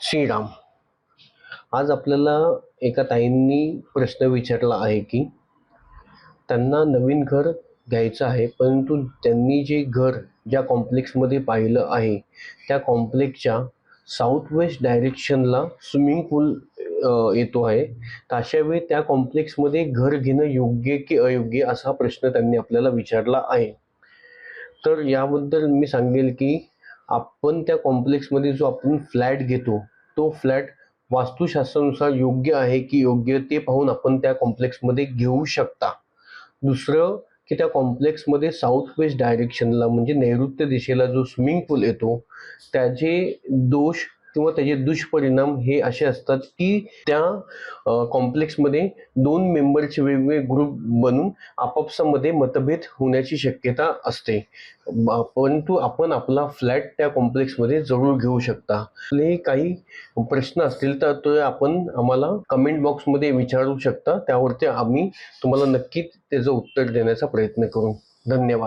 श्रीराम. आज आपल्याला एका ताईंनी प्रश्न विचारला आहे की त्यांना नवीन घर घ्यायचं आहे परंतु त्यांनी जे घर ज्या कॉम्प्लेक्समध्ये पाहिलं आहे त्या कॉम्प्लेक्सच्या साऊथ वेस्ट डायरेक्शनला स्विमिंग पूल येतो आहे. तर अशा वेळी त्या कॉम्प्लेक्समध्ये घर घेणं योग्य की अयोग्य असा प्रश्न त्यांनी आपल्याला विचारला आहे. तर याबद्दल मी सांगेल की आपण त्या कॉम्प्लेक्समध्ये जो आपण फ्लॅट घेतो तो फ्लॅट वास्तुशास्त्रानुसार योग्य आहे की योग्य ते पाहून आपण त्या कॉम्प्लेक्समध्ये घेऊ शकता. दुसरं की त्या कॉम्प्लेक्समध्ये साऊथ वेस्ट डायरेक्शनला म्हणजे नैऋत्य दिशेला जो स्विमिंग पूल येतो त्याचे दोष किंवा त्याचे दुष्परिणाम हे असे असतात की त्या कॉम्प्लेक्समध्ये दोन मेंबरचे वेगवेगळे ग्रुप बनून आपापसामध्ये मतभेद होण्याची शक्यता असते. परंतु आपण आपला फ्लॅट त्या कॉम्प्लेक्समध्ये जरूर घेऊ शकता. हे काही प्रश्न असतील तर ते आपण आम्हाला कमेंट बॉक्समध्ये विचारू शकता. त्यावरती आम्ही तुम्हाला नक्कीच त्याचं उत्तर देण्याचा प्रयत्न करू. धन्यवाद.